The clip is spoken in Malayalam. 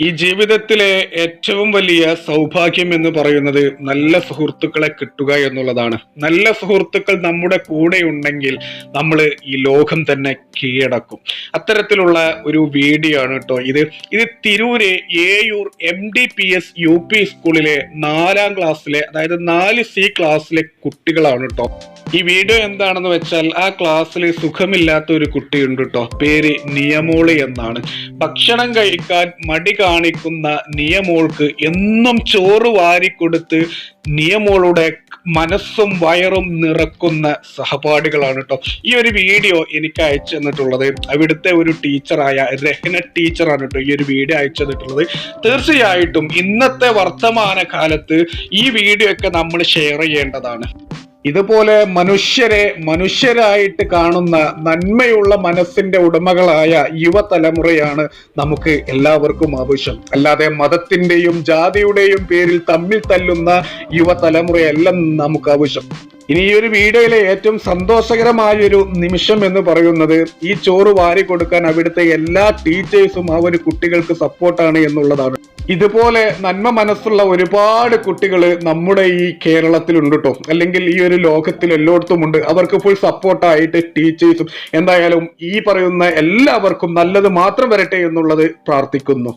ഈ ജീവിതത്തിലെ ഏറ്റവും വലിയ സൗഭാഗ്യം എന്ന് പറയുന്നത് നല്ല സുഹൃത്തുക്കളെ കിട്ടുക എന്നുള്ളതാണ്. നല്ല സുഹൃത്തുക്കൾ നമ്മുടെ കൂടെ ഉണ്ടെങ്കിൽ നമ്മൾ ഈ ലോകം തന്നെ കീഴടക്കും. അത്തരത്തിലുള്ള ഒരു വീഡിയോ ആണ് കേട്ടോ ഇത്. ഇത് Tirur Eyoor M D P S U P സ്കൂളിലെ നാലാം ക്ലാസ്സിലെ അതായത് നാല് സി ക്ലാസ്സിലെ കുട്ടികളാണ് കേട്ടോ. ഈ വീഡിയോ എന്താണെന്ന് വെച്ചാൽ ആ ക്ലാസ്സിൽ സുഖമില്ലാത്ത ഒരു കുട്ടിയുണ്ട് കേട്ടോ. പേര് നിയമോളി എന്നാണ്. ഭക്ഷണം കഴിക്കാൻ മടി കാണിക്കുന്ന നിയമോൾക്ക് എന്നും ചോറ് വാരിക്കൊടുത്ത് നിയമോളുടെ മനസ്സും വയറും നിറക്കുന്ന സഹപാഠികളാണ് കേട്ടോ. ഈ ഒരു വീഡിയോ എനിക്ക് അയച്ചു തന്നിട്ടുള്ളത്. അവിടുത്തെ ഒരു ടീച്ചറായ രഹന ടീച്ചറാണ് കേട്ടോ ഈ ഒരു വീഡിയോ അയച്ചു തന്നിട്ടുള്ളത്. തീർച്ചയായിട്ടും ഇന്നത്തെ വർത്തമാന കാലത്ത് ഈ വീഡിയോ ഒക്കെ നമ്മൾ ഷെയർ ചെയ്യേണ്ടതാണ്. ഇതുപോലെ മനുഷ്യരെ മനുഷ്യരായിട്ട് കാണുന്ന നന്മയുള്ള മനസ്സിന്റെ ഉടമകളായ യുവതലമുറയാണ് നമുക്ക് എല്ലാവർക്കും ആവശ്യം. അല്ലാതെ മതത്തിന്റെയും ജാതിയുടെയും പേരിൽ തമ്മിൽ തല്ലുന്ന യുവതലമുറയല്ല നമുക്ക് ആവശ്യം ഇനി ഈ ഒരു വീഡിയോയിലെ ഏറ്റവും സന്തോഷകരമായ ഒരു നിമിഷം എന്ന് പറയുന്നത് ഈ ചോറ് വാരി കൊടുക്കാൻ അവിടുത്തെ എല്ലാ ടീച്ചേഴ്സും ഒരു കുട്ടികൾക്ക് സപ്പോർട്ടാണ് എന്നുള്ളതാണ്. ഇതുപോലെ നന്മ മനസ്സുള്ള ഒരുപാട് കുട്ടികൾ നമ്മുടെ ഈ കേരളത്തിലുണ്ട് കേട്ടോ അല്ലെങ്കിൽ ഈ ഒരു ലോകത്തിൽ എല്ലായിടത്തും ഉണ്ട്. അവർക്ക് ഫുൾ സപ്പോർട്ടായിട്ട് ടീച്ചേഴ്സും എന്തായാലും ഈ പറയുന്ന എല്ലാവർക്കും നല്ലത് മാത്രം വരട്ടെ എന്നുള്ളത് പ്രാർത്ഥിക്കുന്നു.